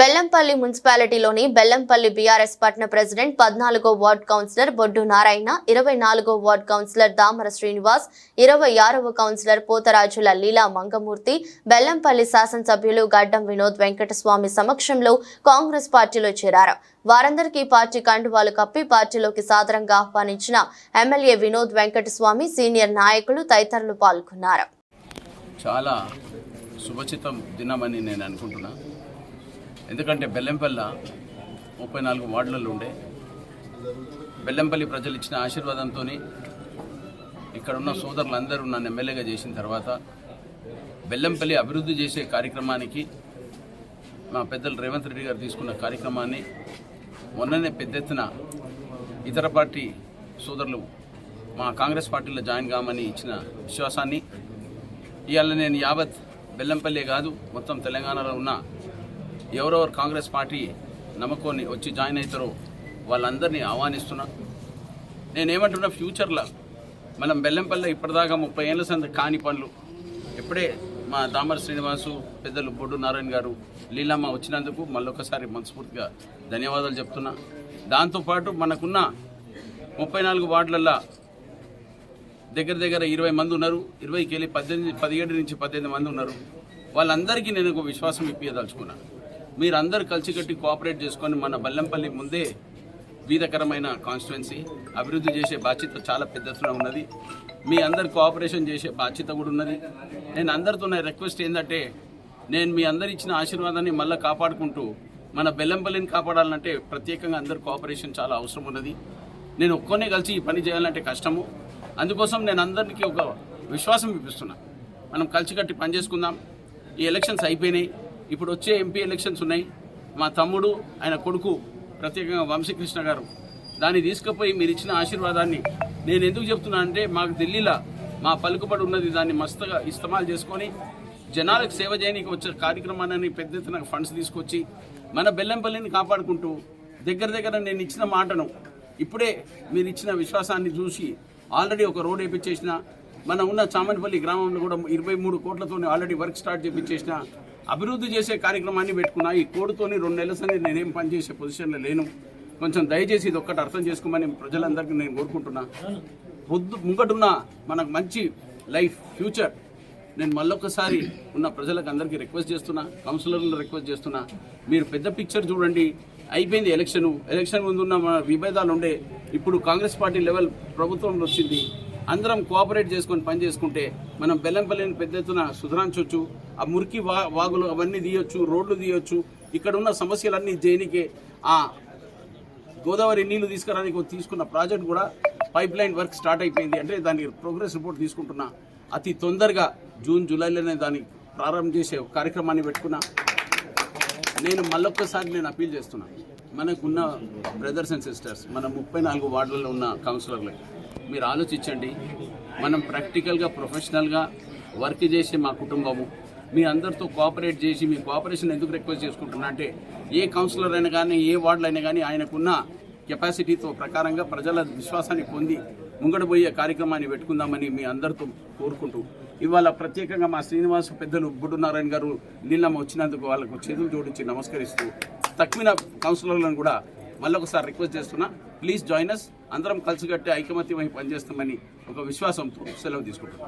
బెల్లంపల్లి మున్సిపాలిటీలోని బెల్లంపల్లి బీఆర్ఎస్ పట్న ప్రెసిడెంట్ పద్నాలుగో వార్డ్ కౌన్సిలర్ బొడ్డు నారాయణ ఇరవై నాలుగో వార్డ్ కౌన్సిలర్ దామర శ్రీనివాస్ ఇరవై ఆరవ కౌన్సిలర్ పోతరాజుల లీలా మంగమూర్తి బెల్లంపల్లి శాసనసభ్యులు గడ్డం వినోద్ వెంకటస్వామి సమక్షంలో కాంగ్రెస్ పార్టీలో చేరారు. వారందరికీ పార్టీ కండువాలు కప్పి పార్టీలోకి సాదరంగా ఆహ్వానించిన ఎమ్మెల్యే వినోద్ వెంకటస్వామి సీనియర్ నాయకులు తదితరులు పాల్గొన్నారు. చాలా శుభచితం దినమని నేను అనుకుంటున్నా. ఎందుకంటే బెల్లంపల్ల ముప్పై నాలుగు వార్డులలో ఉండే. బెల్లంపల్లి ప్రజలు ఇచ్చిన ఆశీర్వాదంతో ఇక్కడ ఉన్న సోదరులందరూ నన్ను ఎమ్మెల్యేగా చేసిన తర్వాత బెల్లంపల్లి అభివృద్ధి చేసే కార్యక్రమానికి మా పెద్దలు రేవంత్ రెడ్డి గారు తీసుకున్న కార్యక్రమాన్ని మొన్ననే పెద్ద ఎత్తున ఇతర పార్టీ సోదరులు మా కాంగ్రెస్ పార్టీలో జాయిన్ కామని ఇచ్చిన విశ్వాసాన్ని ఇవాళ నేను యావత్ బెల్లంపల్లి కాదు మొత్తం తెలంగాణలో ఉన్న ఎవరెవరు కాంగ్రెస్ పార్టీ నమ్మకాన్ని వచ్చి జాయిన్ అవుతారో వాళ్ళందరినీ ఆహ్వానిస్తున్నా. నేనేమంటున్నా ఫ్యూచర్లో మనం బెల్లంపల్లి ఇప్పటిదాకా ముప్పై ఏళ్ళ సంద కాని పనులు. ఇప్పుడే మా దామర శ్రీనివాసు పెద్దలు బొడ్డు నారాయణ గారు లీలమ్మ వచ్చినందుకు మళ్ళొకసారి మనస్ఫూర్తిగా ధన్యవాదాలు చెప్తున్నా. దాంతోపాటు మనకున్న ముప్పై నాలుగు వార్డులల్లో దగ్గర దగ్గర ఇరవై మంది ఉన్నారు. ఇరవైకి వెళ్ళి పద్దెనిమిది పదిహేడు నుంచి పద్దెనిమిది మంది ఉన్నారు. వాళ్ళందరికీ నేను ఒక విశ్వాసం ఇప్పించదలుచుకున్నాను మీరందరూ కలిసికట్టి కోఆపరేట్ చేసుకొని మన బల్లంపల్లి ముందే వీధకరమైన కాన్స్టిట్యున్సీ అభివృద్ధి చేసే బాధ్యత చాలా పెద్ద ఎత్తున ఉన్నది. మీ అందరు కోఆపరేషన్ చేసే బాధ్యత కూడా ఉన్నది. నేను అందరితో నా రిక్వెస్ట్ ఏంటంటే నేను మీ అందరు ఇచ్చిన ఆశీర్వాదాన్ని మళ్ళీ కాపాడుకుంటూ మన బెల్లంపల్లిని కాపాడాలంటే ప్రత్యేకంగా అందరు కోఆపరేషన్ చాలా అవసరం ఉన్నది. నేను ఒక్కొనే కలిసి ఈ పని చేయాలంటే కష్టము. అందుకోసం నేను అందరికీ ఒక విశ్వాసం ఇప్పిస్తున్నా మనం కలిసికట్టి పని చేసుకుందాం. ఈ ఎలక్షన్స్ అయిపోయినాయి. ఇప్పుడు వచ్చే ఎంపీ ఎలక్షన్స్ ఉన్నాయి. మా తమ్ముడు ఆయన కొడుకు ప్రత్యేకంగా వంశీకృష్ణ గారు. దాన్ని తీసుకుపోయి మీరు ఇచ్చిన ఆశీర్వాదాన్ని నేను ఎందుకు చెప్తున్నా అంటే మాకు ఢిల్లీలో మా పలుకుబడి ఉన్నది దాన్ని మస్తుగా ఇస్తమాలు చేసుకొని జనాలకు సేవ చేయడానికి వచ్చే కార్యక్రమాన్ని పెద్ద ఎత్తున ఫండ్స్ తీసుకొచ్చి మన బెల్లంపల్లిని కాపాడుకుంటూ దగ్గర దగ్గర నేను ఇచ్చిన మాటను ఇప్పుడే మీరు ఇచ్చిన విశ్వాసాన్ని చూసి ఆల్రెడీ ఒక రోడ్ వేయించేసిన మన ఉన్న చామన్పల్లి గ్రామంలో కూడా ఇరవై మూడు కోట్లతో ఆల్రెడీ వర్క్ స్టార్ట్ చేయించేసిన అభివృద్ధి చేసే కార్యక్రమాన్ని పెట్టుకున్నా ఈ కోడ్తోని రెండు నెలల సంది నేనేం పనిచేసే పొజిషన్లో లేను. కొంచెం దయచేసి ఇది ఒక్కటి అర్థం చేసుకోమని ప్రజలందరికీ నేను కోరుకుంటున్నా. పొద్దు ముంగటున్న మనకు మంచి లైఫ్ ఫ్యూచర్ నేను మళ్ళొకసారి ఉన్న ప్రజలకు అందరికీ రిక్వెస్ట్ చేస్తున్నా కౌన్సిలర్లు రిక్వెస్ట్ చేస్తున్నా. మీరు పెద్ద పిక్చర్ చూడండి. అయిపోయింది ఎలక్షన్ ఎలక్షన్ ముందున్న మన విభేదాలు ఉండే ఇప్పుడు కాంగ్రెస్ పార్టీ లెవెల్ ప్రభుత్వంలో వచ్చింది. అందరం కోఆపరేట్ చేసుకొని పని చేసుకుంటే మనం బెల్లంపల్లిని పెద్ద ఎత్తున సుధరాంచవచ్చు ఆ మురికి వా వాగులు అవన్నీ తీయొచ్చు రోడ్లు తీయొచ్చు. ఇక్కడ ఉన్న సమస్యలన్నీ జైనికే ఆ గోదావరి నీళ్ళు తీసుకురానికి తీసుకున్న ప్రాజెక్ట్ కూడా పైప్ లైన్ వర్క్ స్టార్ట్ అయిపోయింది. అంటే దానికి ప్రోగ్రెస్ రిపోర్ట్ తీసుకుంటున్నా. అతి తొందరగా జూన్ జూలైలోనే దాన్ని ప్రారంభం చేసే కార్యక్రమాన్ని పెట్టుకున్నా. నేను మళ్ళొక్కసారి నేను అప్పీల్ చేస్తున్నాను మనకున్న బ్రదర్స్ అండ్ సిస్టర్స్ మన ముప్పై నాలుగు వార్డులలో ఉన్న కౌన్సిలర్లు మీరు ఆలోచించండి. మనం ప్రాక్టికల్గా ప్రొఫెషనల్గా వర్క్ చేసే మా కుటుంబము మీ అందరితో కోఆపరేట్ చేసి మీ కోఆపరేషన్ ఎందుకు రిక్వెస్ట్ చేసుకుంటున్నా అంటే ఏ కౌన్సిలర్ అయినా కానీ ఏ వార్డులు అయినా కానీ ఆయనకున్న కెపాసిటీతో ప్రకారంగా ప్రజల విశ్వాసాన్ని పొంది ముంగడబోయే కార్యక్రమాన్ని పెట్టుకుందామని మీ అందరితో కోరుకుంటూ ఇవాళ ప్రత్యేకంగా మా శ్రీనివాస పెద్దలు బుడ్డు నారాయణ గారు నీళ్ళమ్మ వచ్చినందుకు వాళ్ళకు చేతులు జోడించి నమస్కరిస్తూ తక్మిన కౌన్సిలర్లను కూడా మళ్ళొకసారి రిక్వెస్ట్ చేస్తున్నా ప్లీజ్ జాయిన్ అస్ అందరం కలిసికట్టి ఐకమత్యమై పనిచేస్తామని ఒక విశ్వాసంతో సెలవు తీసుకుంటున్నాం.